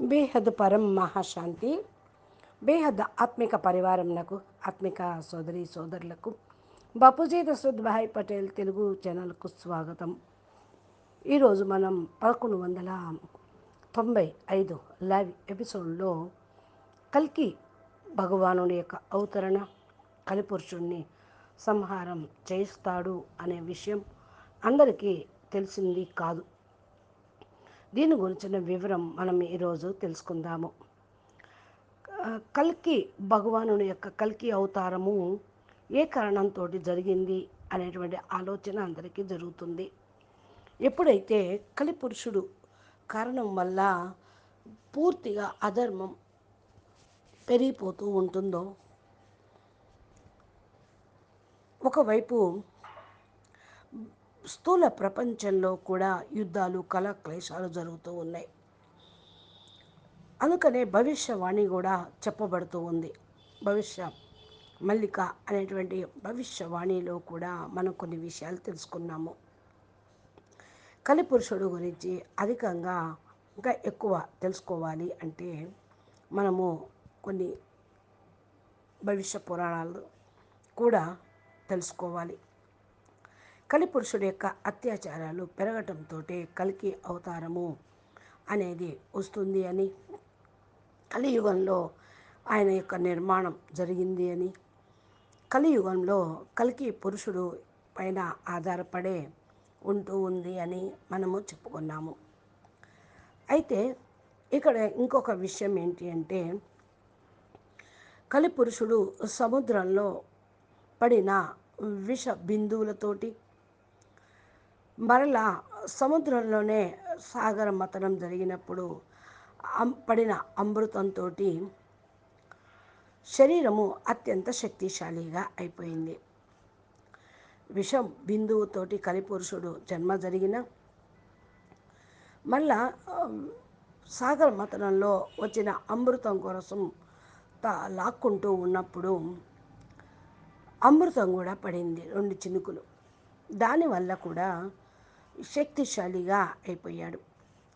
బేహద్ పరం మహాశాంతి. బేహద్ ఆత్మిక పరివారంలకు ఆత్మిక సోదరి సోదరులకు. బాపూజీ దశరథ్ భాయ్ పటేల్ తెలుగు ఛానల్కు స్వాగతం. ఈరోజు మనం పదకొండు వందల తొంభై ఐదు లైవ్ ఎపిసోడ్లో కల్కి భగవానుడి యొక్క అవతరణ కలిపురుషుణ్ణి సంహారం చేస్తాడు అనే విషయం అందరికీ తెలిసింది కాదు. దీని గురించిన వివరం మనం ఈరోజు తెలుసుకుందాము. కల్కి భగవానుని యొక్క కల్కి అవతారము ఏ కారణంతో జరిగింది అనేటువంటి ఆలోచన అందరికీ జరుగుతుంది. ఎప్పుడైతే కలిపురుషుడు కారణం వల్ల పూర్తిగా అధర్మం పెరిగిపోతూ ఉంటుందో ఒకవైపు స్థూల ప్రపంచంలో కూడా యుద్ధాలు కళ క్లేశాలు జరుగుతూ ఉన్నాయి. అందుకనే భవిష్యవాణి కూడా చెప్పబడుతూ ఉంది. భవిష్య మల్లిక అనేటువంటి భవిష్యవాణిలో కూడా మనం కొన్ని విషయాలు తెలుసుకున్నాము. కలిపురుషుడు గురించి అధికంగా ఇంకా ఎక్కువ తెలుసుకోవాలి అంటే మనము కొన్ని భవిష్య పురాణాలు కూడా తెలుసుకోవాలి. కలిపురుషుడి యొక్క అత్యాచారాలు పెరగటంతో కలికి అవతారము అనేది వస్తుంది అని కలియుగంలో ఆయన యొక్క నిర్మాణం జరిగింది అని కలియుగంలో కలికి పురుషుడు పైన ఆధారపడే ఉంటూ ఉంది అని మనము చెప్పుకున్నాము. అయితే ఇక్కడ ఇంకొక విషయం ఏంటి అంటే కలిపురుషుడు సముద్రంలో పడిన విష బిందువులతోటి మరలా సముద్రంలోనే సాగర మతనం జరిగినప్పుడు అం- పడిన అమృతంతో శరీరము అత్యంత శక్తిశాలిగా అయిపోయింది. విషం బిందువుతోటి కలిపురుషుడు జన్మ జరిగిన మళ్ళా సాగర మతనంలో వచ్చిన అమృతం కోసం తా లాక్కుంటూ ఉన్నప్పుడు అమృతం కూడా పడింది రెండు చినుకులు. దానివల్ల కూడా శక్తిశాలిగా అయిపోయాడు.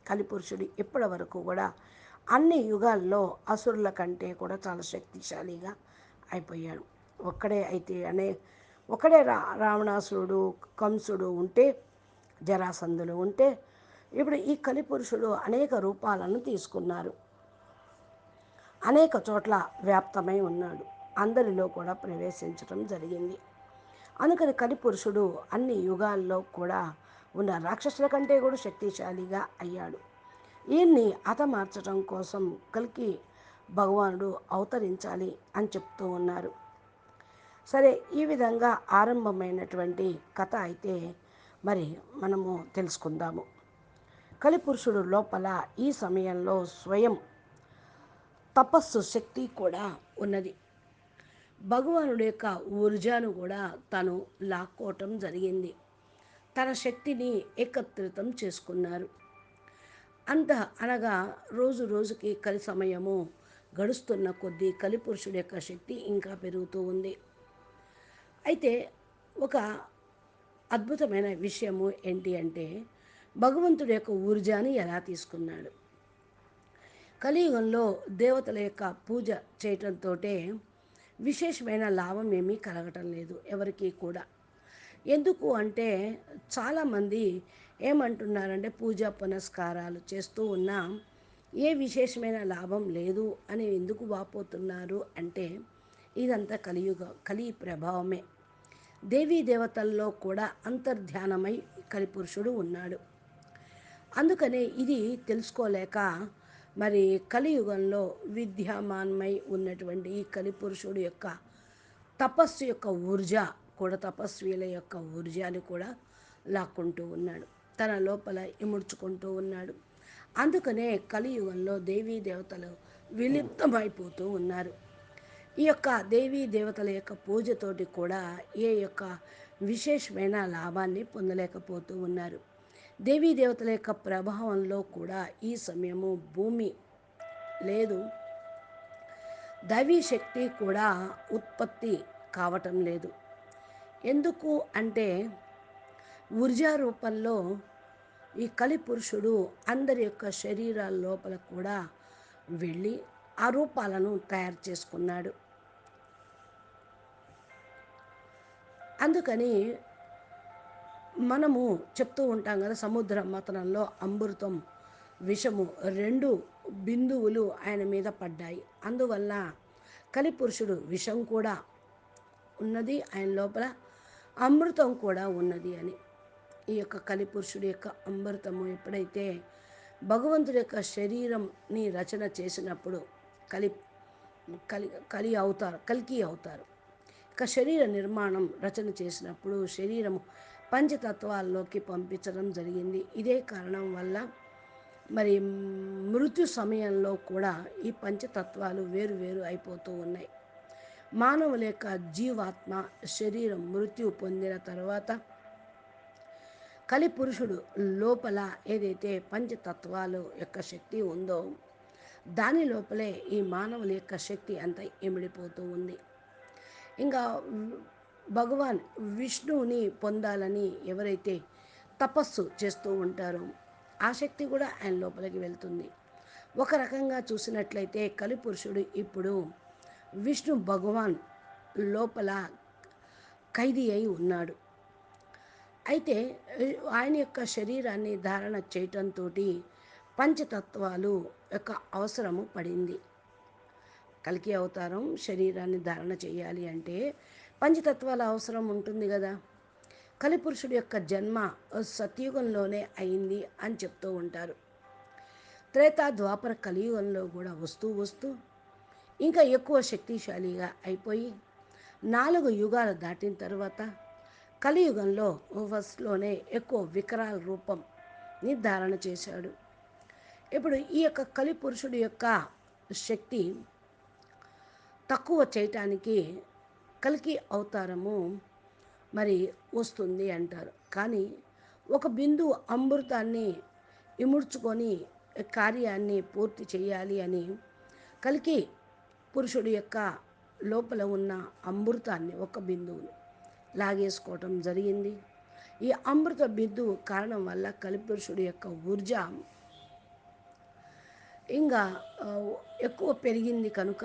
కలిపురుషుడు ఇప్పటి వరకు కూడా అన్ని యుగాల్లో అసురుల కంటే కూడా చాలా శక్తిశాలిగా అయిపోయాడు. ఒక్కడే అయితే అనే ఒకడే రా రావణాసురుడు కంసుడు ఉంటే జరాసంధులు ఉంటే ఇప్పుడు ఈ కలిపురుషుడు అనేక రూపాలను తీసుకున్నారు. అనేక చోట్ల వ్యాప్తమై ఉన్నాడు. అందరిలో కూడా ప్రవేశించడం జరిగింది. అందుకని కలిపురుషుడు అన్ని యుగాల్లో కూడా ఉన్న రాక్షసుల కంటే కూడా శక్తిశాలిగా అయ్యాడు. ఈయన్ని హతమార్చడం కోసం కలికి భగవానుడు అవతరించాలి అని చెప్తూ ఉన్నారు. సరే ఈ విధంగా ఆరంభమైనటువంటి కథ అయితే మరి మనము తెలుసుకుందాము. కలిపురుషుడు లోపల ఈ సమయంలో స్వయం తపస్సు శక్తి కూడా ఉన్నది. భగవానుడి యొక్క ఊర్జాను కూడా తను లాక్కోవటం జరిగింది. తన శక్తిని ఏకత్రితం చేసుకున్నారు. అంత అనగా రోజు రోజుకి కలి సమయము గడుస్తున్న కొద్దీ కలిపురుషుడి యొక్క శక్తి ఇంకా పెరుగుతూ ఉంది. అయితే ఒక అద్భుతమైన విషయము ఏంటి అంటే భగవంతుడి యొక్క ఊర్జాని ఎలా తీసుకున్నాడు? కలియుగంలో దేవతల యొక్క పూజ చేయటంతో విశేషమైన లాభం ఏమీ కలగటం లేదు ఎవరికీ కూడా. ఎందుకు అంటే చాలామంది ఏమంటున్నారంటే పూజా పునస్కారాలు చేస్తూ ఉన్నా ఏ విశేషమైన లాభం లేదు అని ఎందుకు వాపోతున్నారు అంటే ఇదంతా కలియుగ కలి ప్రభావమే. దేవీ దేవతల్లో కూడా అంతర్ధ్యానమై కలిపురుషుడు ఉన్నాడు. అందుకనే ఇది తెలుసుకోలేక మరి కలియుగంలో విద్యామాన్మై ఉన్నటువంటి ఈ కలిపురుషుడు యొక్క తపస్సు యొక్క ఊర్జ కూడా తపస్వీల యొక్క ఊర్జాని కూడా లాక్కుంటూ ఉన్నాడు. తన లోపల ఇముడ్చుకుంటూ ఉన్నాడు. అందుకనే కలియుగంలో దేవీ దేవతలు విలిప్తమైపోతూ ఉన్నారు. ఈ యొక్క దేవీ దేవతల యొక్క పూజతోటి కూడా ఏ యొక్క విశేషమైన లాభాన్ని పొందలేకపోతూ ఉన్నారు. దేవీ దేవతల యొక్క ప్రభావంలో కూడా ఈ సమయము భూమి లేదు. దైవీ శక్తి కూడా ఉత్పత్తి కావటం లేదు. ఎందుకు అంటే ఊర్జా రూపంలో ఈ కలిపురుషుడు అందరి యొక్క శరీరాల లోపల కూడా వెళ్ళి ఆ రూపాలను తయారు చేసుకున్నాడు. అందుకని మనము చెప్తూ ఉంటాం కదా సముద్ర మతనంలో అమృతం విషము రెండు బిందువులు ఆయన మీద పడ్డాయి. అందువల్ల కలిపురుషుడు విషం కూడా ఉన్నది ఆయన లోపల అమృతం కూడా ఉన్నది అని. ఈ యొక్క కలిపురుషుడి యొక్క అమృతము ఎప్పుడైతే భగవంతుడి యొక్క శరీరంని రచన చేసినప్పుడు కలి కలి కలి అవుతారు కలికి అవుతారు. ఇక శరీర నిర్మాణం రచన చేసినప్పుడు శరీరం పంచతత్వాల్లోకి పంపించడం జరిగింది. ఇదే కారణం వల్ల మరి మృత్యు సమయంలో కూడా ఈ పంచతత్వాలు వేరు వేరు అయిపోతూ ఉన్నాయి. మానవుల యొక్క జీవాత్మ శరీరం మృత్యు పొందిన తర్వాత కలిపురుషుడు లోపల ఏదైతే పంచతత్వాలు యొక్క శక్తి ఉందో దాని లోపలే ఈ మానవుల యొక్క శక్తి అంతా ఇమిడిపోతూ ఉంది. ఇంకా భగవాన్ విష్ణువుని పొందాలని ఎవరైతే తపస్సు చేస్తూ ఉంటారో ఆ శక్తి కూడా ఆయన లోపలికి వెళ్తుంది. ఒక రకంగా చూసినట్లయితే కలిపురుషుడు ఇప్పుడు విష్ణు భగవాన్ లోపల ఖైదీ అయి ఉన్నాడు. అయితే ఆయన యొక్క శరీరాన్ని ధారణ చేయటంతో పంచతత్వాలు యొక్క అవసరము పడింది. కలికి అవతారం శరీరాన్ని ధారణ చేయాలి అంటే పంచతత్వాల అవసరం ఉంటుంది కదా. కలిపురుషుడు యొక్క జన్మ సత్యుగంలోనే అయింది అని చెప్తూ ఉంటారు. త్రేతా ద్వాపర కలియుగంలో కూడా వస్తూ వస్తూ ఇంకా ఎక్కువ శక్తిశాలిగా అయిపోయి నాలుగు యుగాలు దాటిన తర్వాత కలియుగంలో ఫస్ట్లోనే ఎక్కువ వికరాల రూపం నిర్ధారణ చేశాడు. ఇప్పుడు ఈ యొక్క కలిపురుషుడి యొక్క శక్తి తక్కువ చేయటానికి కలికి అవతారము మరి వస్తుంది అంటారు. కానీ ఒక బిందు అమృతాన్ని ఇముడ్చుకొని కార్యాన్ని పూర్తి చేయాలి అని కలికి పురుషుడు యొక్క లోపల ఉన్న అమృతాన్ని ఒక బిందువుని లాగేసుకోవటం జరిగింది. ఈ అమృత బిందువు కారణం వల్ల కలిపురుషుడు యొక్క ఊర్జ ఇంకా ఎక్కువ పెరిగింది కనుక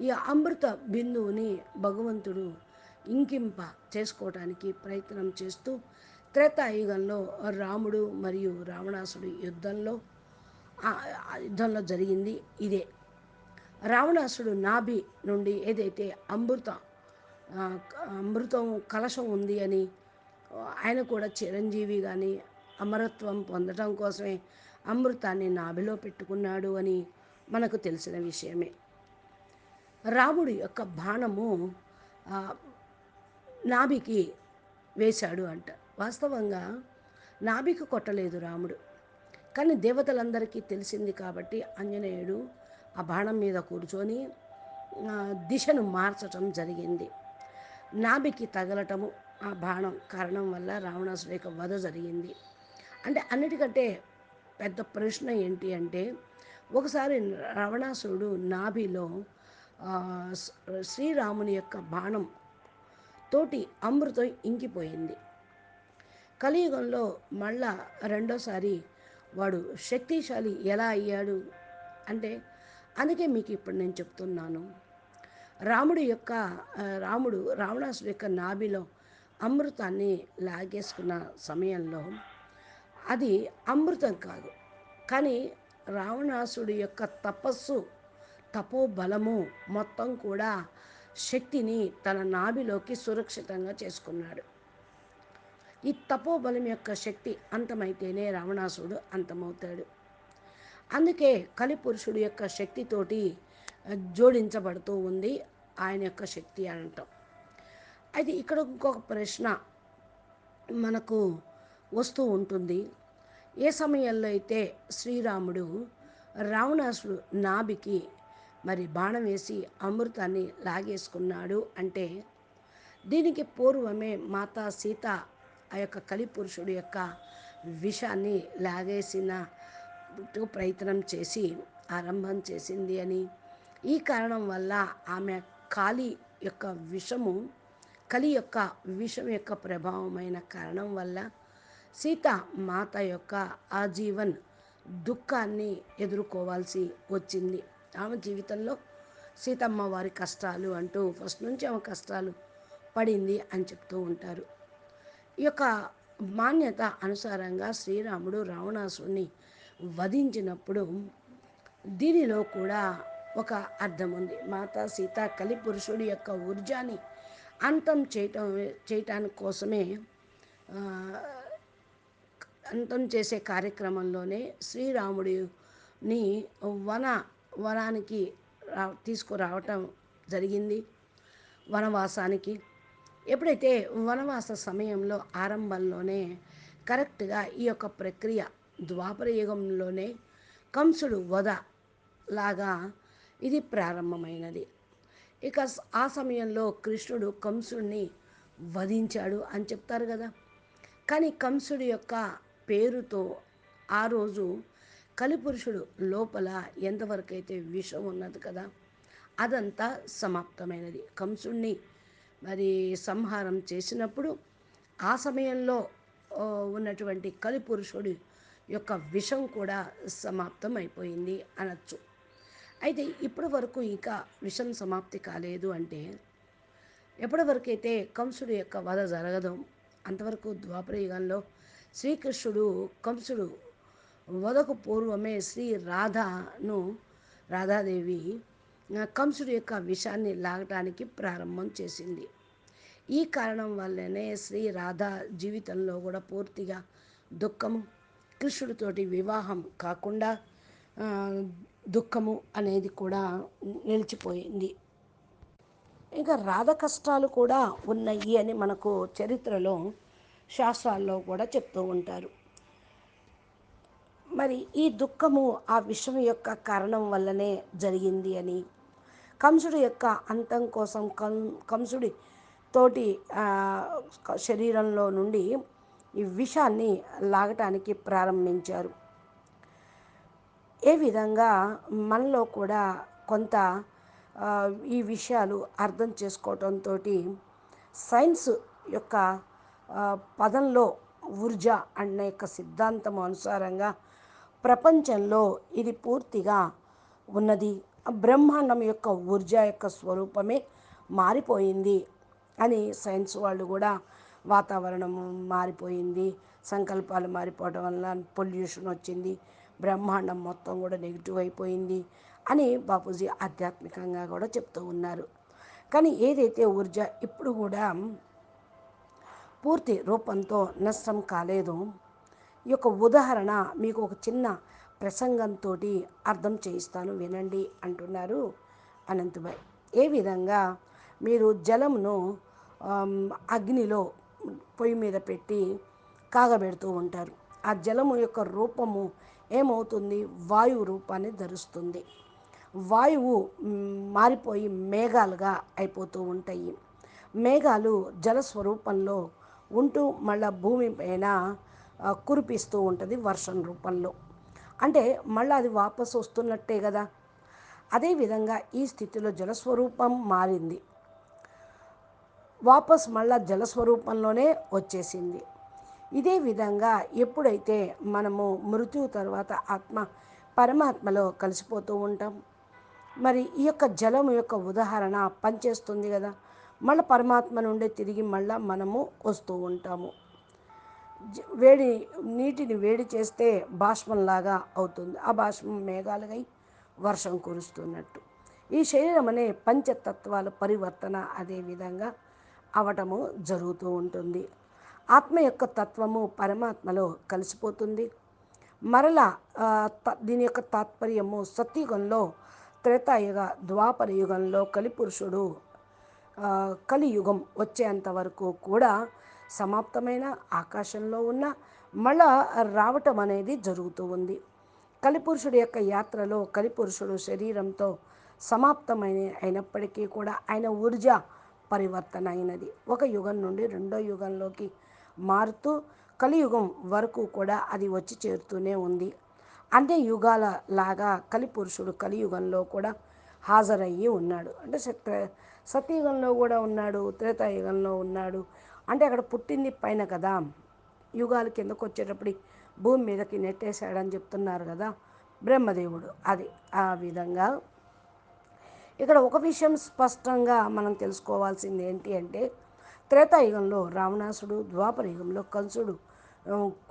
ఈ అమృత బిందువుని భగవంతుడు ఇంకింప చేసుకోవటానికి ప్రయత్నం చేస్తూ త్రేతాయుగంలో రాముడు మరియు రావణాసుడు యుద్ధంలో యుద్ధంలో జరిగింది ఇదే. రావణాసుడు నాభి నుండి ఏదైతే అమృత అమృతం కలశం ఉంది అని ఆయన కూడా చిరంజీవి కానీ అమరత్వం పొందటం కోసమే అమృతాన్ని నాభిలో పెట్టుకున్నాడు అని మనకు తెలిసిన విషయమే. రాముడి యొక్క బాణము నాభికి వేశాడు అంట. వాస్తవంగా నాభికి కొట్టలేదు రాముడు. కానీ దేవతలందరికీ తెలిసింది కాబట్టి ఆంజనేయుడు ఆ బాణం మీద కూర్చొని దిశను మార్చటం జరిగింది. నాభికి తగలటము ఆ బాణం కారణం వల్ల రావణాసుడు యొక్క వధ జరిగింది. అంటే అన్నిటికంటే పెద్ద ప్రశ్న ఏంటి అంటే ఒకసారి రావణాసురుడు నాభిలో శ్రీరాముని యొక్క బాణం తోటి అమృతం ఇంకిపోయింది. కలియుగంలో మళ్ళా రెండోసారి వాడు శక్తిశాలి ఎలా అయ్యాడు అంటే అందుకే మీకు ఇప్పుడు నేను చెప్తున్నాను. రాముడు యొక్క రాముడు రావణాసుడు యొక్క నాభిలో అమృతాన్ని లాగేసుకున్న సమయంలో అది అమృతం కాదు. కానీ రావణాసుడి యొక్క తపస్సు తపోబలము మొత్తం కూడా శక్తిని తన నాభిలోకి సురక్షితంగా చేసుకున్నాడు. ఈ తపోబలం యొక్క శక్తి అంతమైతేనే రావణాసుడు అంతమవుతాడు. అందుకే కలిపురుషుడు యొక్క శక్తితోటి జోడించబడుతూ ఉంది ఆయన యొక్క శక్తి అంటాం. అయితే ఇక్కడ ఇంకొక ప్రశ్న మనకు వస్తూ ఉంటుంది. ఏ సమయంలో అయితే శ్రీరాముడు రావణాసుడు నాభికి మరి బాణం వేసి అమృతాన్ని లాగేసుకున్నాడు అంటే దీనికి పూర్వమే మాతా సీత ఆ యొక్క కలిపురుషుడు యొక్క విషాన్ని లాగేసిన ప్రయత్నం చేసి ఆరంభం చేసింది అని. ఈ కారణం వల్ల ఆమె కాలి యొక్క విషము కలి యొక్క విషం యొక్క ప్రభావమైన కారణం వల్ల సీత మాత యొక్క ఆజీవన్ దుఃఖాన్ని ఎదుర్కోవాల్సి వచ్చింది. ఆమె జీవితంలో సీతమ్మ వారి కష్టాలు అంటూ ఫస్ట్ నుంచి ఆమె కష్టాలు పడింది అని చెప్తూ ఉంటారు. ఈ యొక్క మాన్యత అనుసారంగా శ్రీరాముడు రావణాసుని వధించినప్పుడు దీనిలో కూడా ఒక అర్థం ఉంది. మాత సీత కలి పురుషుడి యొక్క ఊర్జాని అంతం చేయటం చేయటానికి కోసమే అంతం చేసే కార్యక్రమంలోనే శ్రీరాముడిని వన వనానికి రా తీసుకురావటం జరిగింది వనవాసానికి. ఎప్పుడైతే వనవాస సమయంలో ఆరంభంలోనే కరెక్ట్గా ఈ యొక్క ప్రక్రియ ద్వాపర యుగంలోనే కంసుడు వధ లాగా ఇది ప్రారంభమైనది. ఇక ఆ సమయంలో కృష్ణుడు కంసుడిని వధించాడు అని చెప్తారు కదా. కానీ కంసుడి యొక్క పేరుతో ఆ రోజు కలిపురుషుడు లోపల ఎంతవరకు అయితే విషం ఉన్నది కదా అదంతా సమాప్తమైనది. కంసుణ్ణి మరి సంహారం చేసినప్పుడు ఆ సమయంలో ఉన్నటువంటి కలిపురుషుడి యొక్క విషం కూడా సమాప్తం అయిపోయింది అనొచ్చు. అయితే ఇప్పటి వరకు ఇంకా విషం సమాప్తి కాలేదు అంటే ఎప్పటి వరకైతే కంసుడు యొక్క వధ జరగదో అంతవరకు ద్వాపర యుగంలో శ్రీకృష్ణుడు కంసుడు వధకు పూర్వమే శ్రీ రాధను రాధాదేవి కంసుడు కంసుడి యొక్క విషాన్ని లాగటానికి ప్రారంభం చేసింది. ఈ కారణం వల్లనే శ్రీ రాధ జీవితంలో కూడా పూర్తిగా దుఃఖము కృష్ణుడితోటి వివాహం కాకుండా దుఃఖము అనేది కూడా నిలిచిపోయింది. ఇంకా రాధ కష్టాలు కూడా ఉన్నాయి అని మనకు చరిత్రలో శాస్త్రాల్లో కూడా చెప్తూ ఉంటారు. మరి ఈ దుఃఖము ఆ విషయం యొక్క కారణం వల్లనే జరిగింది అని కంసుడి యొక్క అంతం కోసం కం కంసుడి తోటి శరీరంలో నుండి ఈ విషాన్ని లాగటానికి ప్రారంభించారు. ఏ విధంగా మనలో కూడా కొంత ఈ విషయాలు అర్థం చేసుకోవటంతో సైన్స్ యొక్క పదంలో ఊర్జా అనే యొక్క సిద్ధాంతం అనుసారంగా ప్రపంచంలో ఇది పూర్తిగా ఉన్నది. బ్రహ్మాండం యొక్క ఊర్జా యొక్క స్వరూపమే మారిపోయింది అని సైన్స్ వాళ్ళు కూడా వాతావరణం మారిపోయింది. సంకల్పాలు మారిపోవడం వల్ల పొల్యూషన్ వచ్చింది. బ్రహ్మాండం మొత్తం కూడా నెగిటివ్ అయిపోయింది అని బాపూజీ ఆధ్యాత్మికంగా కూడా చెప్తూ ఉన్నారు. కానీ ఏదైతే ఊర్జ ఇప్పుడు కూడా పూర్తి రూపంతో నష్టం కాలేదు. ఈ యొక్క ఉదాహరణ మీకు ఒక చిన్న ప్రసంగంతో అర్థం చేయిస్తాను వినండి అంటున్నారు అనంతభాయ్ ఏ విధంగా మీరు జలమును అగ్నిలో పొయ్యి మీద పెట్టి కాగబెడుతూ ఉంటారు. ఆ జలము యొక్క రూపము ఏమవుతుంది? వాయువు రూపాన్ని ధరుస్తుంది. వాయువు మారిపోయి మేఘాలుగా అయిపోతూ ఉంటాయి. మేఘాలు జల స్వరూపంలో ఉంటూ మళ్ళా భూమి పైన కురిపిస్తూ ఉంటుంది వర్షం రూపంలో. అంటే మళ్ళీ అది వాపసు వస్తున్నట్టే కదా. అదేవిధంగా ఈ స్థితిలో జలస్వరూపం మారింది. వాపస్ మళ్ళా జలస్వరూపంలోనే వచ్చేసింది. ఇదే విధంగా ఎప్పుడైతే మనము మృత్యు తర్వాత ఆత్మ పరమాత్మలో కలిసిపోతూ ఉంటాం. మరి ఈ యొక్క జలం యొక్క ఉదాహరణ పనిచేస్తుంది కదా. మళ్ళీ పరమాత్మ నుండి తిరిగి మళ్ళా మనము వస్తూ ఉంటాము. వేడి నీటిని వేడి చేస్తే బాష్పంలాగా అవుతుంది. ఆ బాష్పం మేఘాలుగా అయి వర్షం కురుస్తున్నట్టు. ఈ శరీరం అనే పంచతత్వాల పరివర్తన అదే విధంగా అవటము జరుగుతూ ఉంటుంది. ఆత్మ యొక్క తత్వము పరమాత్మలో కలిసిపోతుంది. మరల దీని యొక్క తాత్పర్యము సత్యుగంలో త్రేతాయుగ ద్వాపర యుగంలో కలిపురుషుడు కలియుగం వచ్చేంత వరకు కూడా సమాప్తమైన ఆకాశంలో ఉన్న మళ్ళా రావటం అనేది జరుగుతూ ఉంది. కలిపురుషుడి యొక్క యాత్రలో కలిపురుషుడు శరీరంతో సమాప్తమైన అయినప్పటికీ కూడా ఆయన ఊర్జ పరివర్తన అయినది ఒక యుగం నుండి రెండో యుగంలోకి మారుతూ కలియుగం వరకు కూడా అది వచ్చి చేరుతూనే ఉంది. అన్ని యుగాల లాగా కలిపురుషుడు కలియుగంలో కూడా హాజరయ్యి ఉన్నాడు. అంటే సత్య సత్యయుగంలో కూడా ఉన్నాడు త్రేతాయుగంలో ఉన్నాడు. అంటే అక్కడ పుట్టింది పైన కదా. యుగాల కిందకు వచ్చేటప్పుడు భూమి మీదకి నెట్టేశాడని చెప్తున్నారు కదా బ్రహ్మదేవుడు. అది ఆ విధంగా ఇక్కడ ఒక విషయం స్పష్టంగా మనం తెలుసుకోవాల్సింది ఏంటి అంటే త్రేతాయుగంలో రావణాసుడు ద్వాపర యుగంలో కంసుడు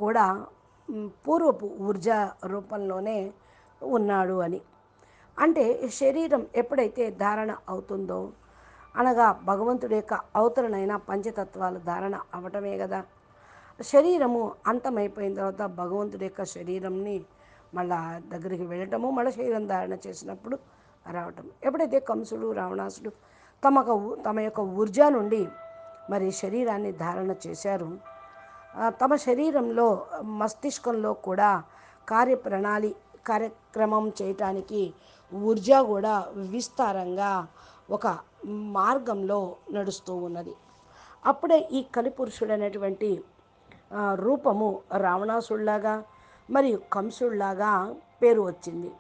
కూడా పూర్వపు ఊర్జా రూపంలోనే ఉన్నాడు అని. అంటే శరీరం ఎప్పుడైతే ధారణ అవుతుందో అనగా భగవంతుడి యొక్క అవతరణైన పంచతత్వాలు ధారణ అవటమే కదా. శరీరము అంతమైపోయిన తర్వాత భగవంతుడి యొక్క శరీరంని మళ్ళా దగ్గరికి వెళ్ళటము మళ్ళీ శరీరం ధారణ చేసినప్పుడు రావటం. ఎప్పుడైతే కంసుడు రావణాసుడు తమకు తమ యొక్క ఊర్జా నుండి మరి శరీరాన్ని ధారణ చేశారు తమ శరీరంలో మస్తిష్కంలో కూడా కార్యప్రణాళి కార్యక్రమం చేయటానికి ఊర్జా కూడా విస్తారంగా ఒక మార్గంలో నడుస్తూ ఉన్నది. అప్పుడే ఈ కలిపురుషుడు అనేటువంటి రూపము రావణాసుడిలాగా మరియు కంసుడిలాగా పేరు వచ్చింది.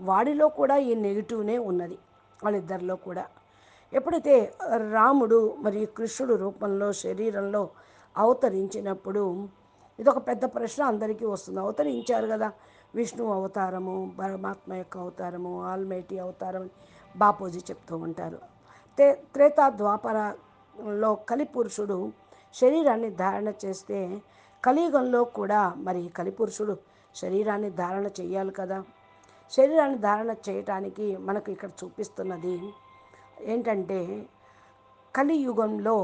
వాడిలో కూడా ఈ నెగిటివ్నే ఉన్నది. వాళ్ళిద్దరిలో కూడా. ఎప్పుడైతే రాముడు మరియు కృష్ణుడు రూపంలో శరీరంలో అవతరించినప్పుడు ఇదొక పెద్ద ప్రశ్న అందరికీ వస్తుంది. అవతరించారు కదా విష్ణు అవతారము పరమాత్మ యొక్క అవతారము ఆల్మైటీ అవతారం బాపూజీ చెప్తూ ఉంటారు. తే త్రేతా ద్వాపరలో కలిపురుషుడు శరీరాన్ని ధారణ చేస్తే కలియుగంలో కూడా మరి కలిపురుషుడు శరీరాన్ని ధారణ చేయాలి కదా. శరీరాన్ని ధారణ చేయటానికి మనకు ఇక్కడ చూపిస్తున్నది ఏంటంటే కలియుగంలో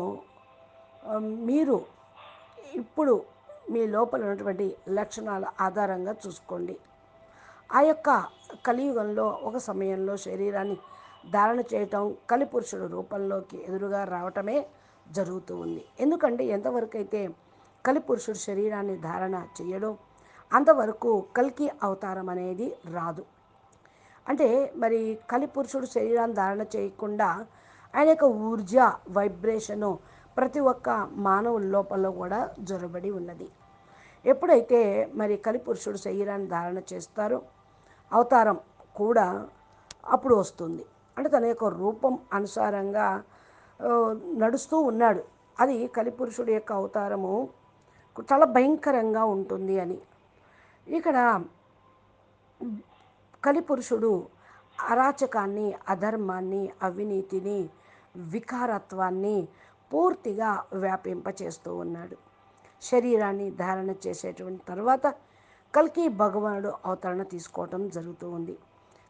మీరు ఇప్పుడు మీ లోపల ఉన్నటువంటి లక్షణాల ఆధారంగా చూసుకోండి. ఆ యొక్క కలియుగంలో ఒక సమయంలో శరీరాన్ని ధారణ చేయటం కలిపురుషుడు రూపంలోకి ఎదురుగా రావటమే జరుగుతూ ఉంది. ఎందుకంటే ఎంతవరకు అయితే కలిపురుషుడు శరీరాన్ని ధారణ చేయడం అంతవరకు కల్కి అవతారం అనేది రాదు. అంటే మరి కలిపురుషుడు శరీరాన్ని ధారణ చేయకుండా ఆయన యొక్క ఊర్జ వైబ్రేషను ప్రతి ఒక్క మానవుల లోపల కూడా జొరబడి ఉన్నది. ఎప్పుడైతే మరి కలిపురుషుడు శరీరాన్ని ధారణ చేస్తారో అవతారం కూడా అప్పుడు వస్తుంది. అంటే తన యొక్క రూపం అనుసారంగా నడుస్తూ ఉన్నాడు. అది కలిపురుషుడి యొక్క అవతారము చాలా భయంకరంగా ఉంటుంది అని. ఇక్కడ కలిపురుషుడు అరాచకాన్ని అధర్మాన్ని అవినీతిని వికారత్వాన్ని పూర్తిగా వ్యాపింపచేస్తూ ఉన్నాడు. శరీరాన్ని ధారణ చేసేటువంటి తర్వాత కల్కి భగవానుడు అవతరణ తీసుకోవటం జరుగుతూ ఉంది.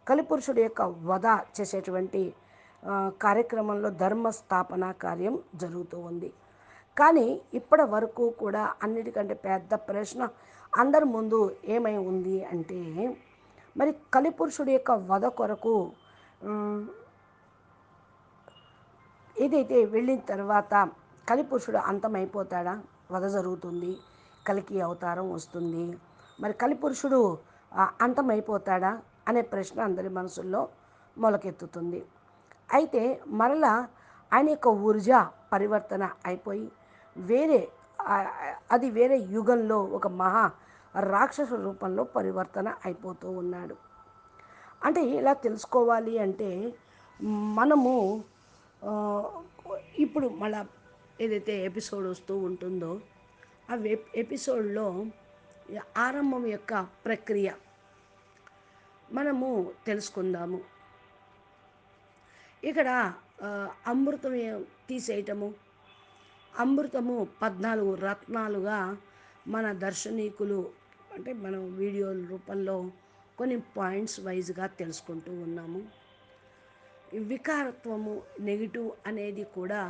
కలిపురుషుడు యొక్క వధ చేసేటువంటి కార్యక్రమంలో ధర్మ స్థాపన కార్యం జరుగుతూ ఉంది. కానీ ఇప్పటి వరకు కూడా అన్నిటికంటే పెద్ద ప్రశ్న అందరి ముందు ఏమై ఉంది అంటే మరి కలిపురుషుడి యొక్క వధ కొరకు ఏదైతే వెళ్ళిన తర్వాత కలిపురుషుడు అంతమైపోతాడా? వధ జరుగుతుంది కలికి అవతారం వస్తుంది. మరి కలిపురుషుడు అంతమైపోతాడా? అనే ప్రశ్న అందరి మనసుల్లో మొలకెత్తుతుంది. అయితే మరలా ఆయన యొక్క ఊర్జా పరివర్తన అయిపోయి వేరే అది వేరే యుగంలో ఒక మహా రాక్షస రూపంలో పరివర్తన అయిపోతూ ఉన్నాడు. అంటే ఇలా తెలుసుకోవాలి అంటే మనము ఇప్పుడు మళ్ళా ఏదైతే ఎపిసోడ్ వస్తూ ఉంటుందో ఆ ఎపిసోడ్లో ఆరంభం యొక్క ప్రక్రియ మనము తెలుసుకుందాము. ఇక్కడ అమృతం తీసేయటము. అమృతము పద్నాలుగు రత్నాలుగా మన దర్శనీకులు అంటే మనం వీడియోల రూపంలో కొన్ని పాయింట్స్ వైజ్గా తెలుసుకుంటూ ఉన్నాము. వికారత్వము నెగిటివ్ అనేది కూడా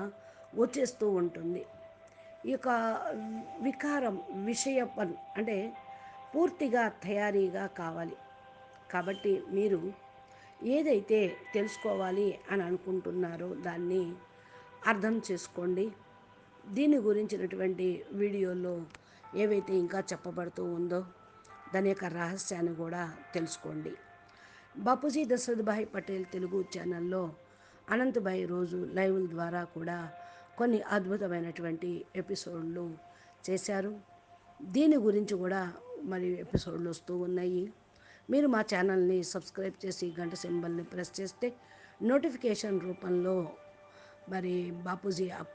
వచ్చేస్తూ ఉంటుంది. ఈ యొక్క వికారం విషయపన్ అంటే పూర్తిగా తయారీగా కావాలి. కాబట్టి మీరు ఏదైతే తెలుసుకోవాలి అని అనుకుంటున్నారో దాన్ని అర్థం చేసుకోండి. దీని గురించినటువంటి వీడియోలో ఏవైతే ఇంకా చెప్పబడుతూ ఉందో దాని యొక్క రహస్యాన్ని కూడా తెలుసుకోండి. బాపూజీ దశరథభాయ్ పటేల్ తెలుగు ఛానల్లో అనంతభాయ్ రోజు లైవ్ల ద్వారా కూడా కొన్ని అద్భుతమైనటువంటి ఎపిసోడ్లు చేశారు. దీని గురించి కూడా మరి ఎపిసోడ్లు వస్తూ ఉన్నాయి. మీరు మా ఛానల్ని సబ్స్క్రైబ్ చేసి గంట సింబల్ని ప్రెస్ చేస్తే నోటిఫికేషన్ రూపంలో మరి బాపూజీ అప్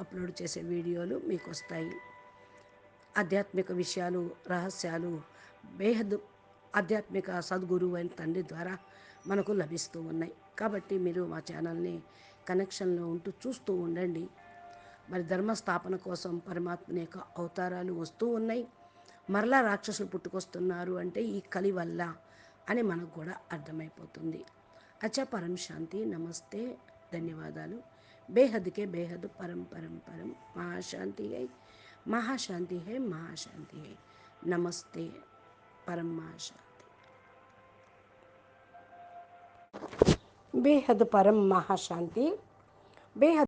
అప్లోడ్ చేసే వీడియోలు మీకు వస్తాయి. ఆధ్యాత్మిక విషయాలు రహస్యాలు బేహద్ ఆధ్యాత్మిక సద్గురువు అయిన తండ్రి ద్వారా మనకు లభిస్తూ ఉన్నాయి. కాబట్టి మీరు మా ఛానల్ని కనెక్షన్లో ఉంటూ చూస్తూ ఉండండి. మరి ధర్మస్థాపన కోసం పరమాత్మని యొక్క అవతారాలు వస్తూ ఉన్నాయి. మరలా రాక్షసులు పుట్టుకొస్తున్నారు అంటే ఈ కలి వల్ల అని మనకు కూడా అర్థమైపోతుంది. అచ్చా పరం శాంతి నమస్తే ధన్యవాదాలు. బేహద్కే బేహద్ పరం పరం పరం. మహాశాంతి అయి మహాశాంతి హై మహాశాంతి హై నమస్తే పరం మహాశాంతి బేహద్ పరం మహాశాంతి బేహద్